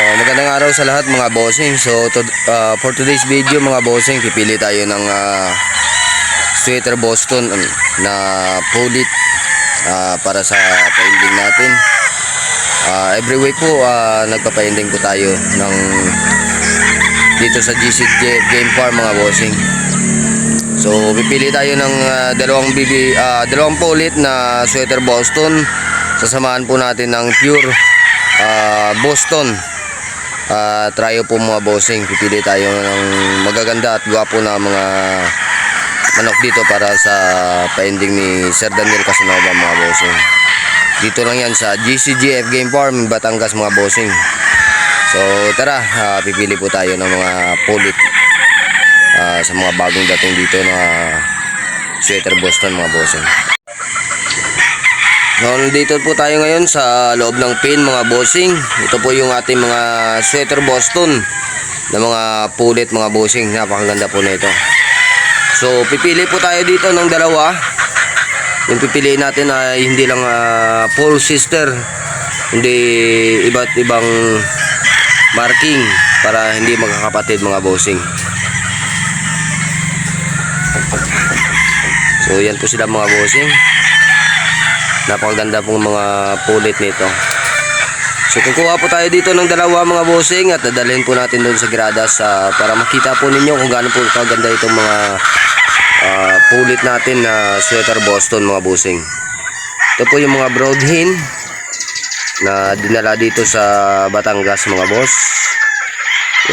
Oh, magandang araw sa lahat mga bossing. So to, uh, for today's video mga bossing, pipili tayo ng uh, sweater Boston um, na pulit uh, para sa painting natin. Uh, every week po uh, nagpapainting po tayo ng dito sa GC Game Farm mga bossing. So pipili tayo ng uh, dalawang bibi uh, dalawang pulit na sweater Boston. Sasamahan po natin ng pure uh, Boston. Uh, tryo po mga bossing. Pipili tayo ng magaganda at gwapo na mga manok dito para sa paending ni Sir Daniel Casanova mga bossing. Dito lang yan sa GCGF Game Farm, Batangas mga bossing. So tara, ah, pipili po tayo ng mga pulit ah, sa mga bagong dating dito na sweater Boston mga bossing. So, nandito po tayo ngayon sa loob ng pin mga bossing. Ito po yung ating mga sweater Boston na mga pulit mga bossing. Napakaganda po na ito. So, pipili po tayo dito ng dalawa. Yung pipiliin natin ay hindi lang full sister, hindi iba't ibang marking para hindi magkakapatid mga bossing. So, yan po sila mga bossing. Napakaganda pong mga pulit nito. So kukuha po tayo dito ng dalawa mga bossing at dadalhin po natin doon sa Gradas ah, para makita po ninyo kung gaano po kaganda itong mga ah, pulit natin na sweater Boston mga bossing. Ito po yung mga broadhin na dinala dito sa Batangas mga boss.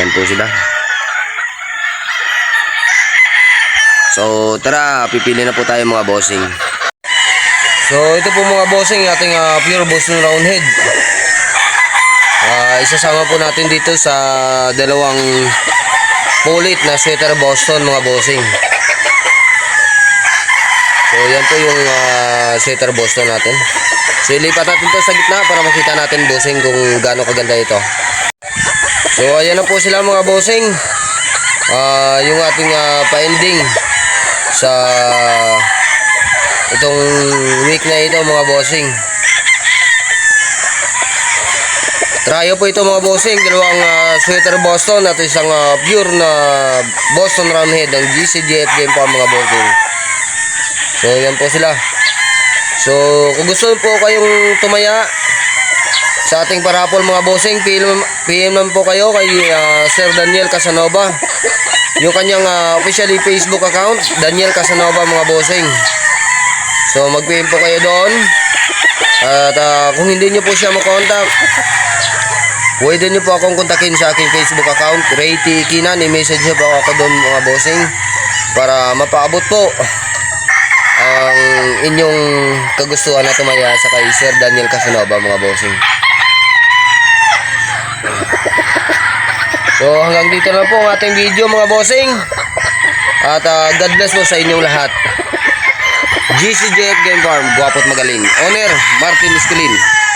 Yan po sila. So tara, pipili na po tayo mga bossing. So ito po mga bossing ating ah, pure Boston Roundhead. Ah, isasama po natin dito sa dalawang pulit na sweater Boston mga bossing. So yan po yung ah, sweater Boston natin. So ilipat natin to sa gitna para makita natin bossing kung gaano kaganda ito. So ayan na po sila mga bossing. Ah, yung ating ah, pa-ending sa itong week na ito mga bossing. Tryo po ito mga bossing, dalawang ah, sweater Boston at isang ah, pure na Boston Roundhead ng GCGF game po mga bossing. So yan po sila. So kung gusto po kayong tumaya sa ating parapol mga bossing, PM, PM lang po kayo kay ah, Sir Daniel Casanova. Yung kanyang ah, officially Facebook account, Daniel Casanova mga bossing. So mag-PM po kayo doon. At ah, kung hindi nyo po siya makontak, pwede nyo po akong kontakin sa aking Facebook account, Ray T. Kinan. I-message nyo po ako doon mga bossing para mapaabot po ang inyong kagustuhan na tumaya sa kay Sir Daniel Casanova mga bossing. So hanggang dito lang po ang ating video mga bossing. At ah, God bless po sa inyong lahat. GCJF Game Farm, guwapo't magaling. Owner, Martin Esquilin.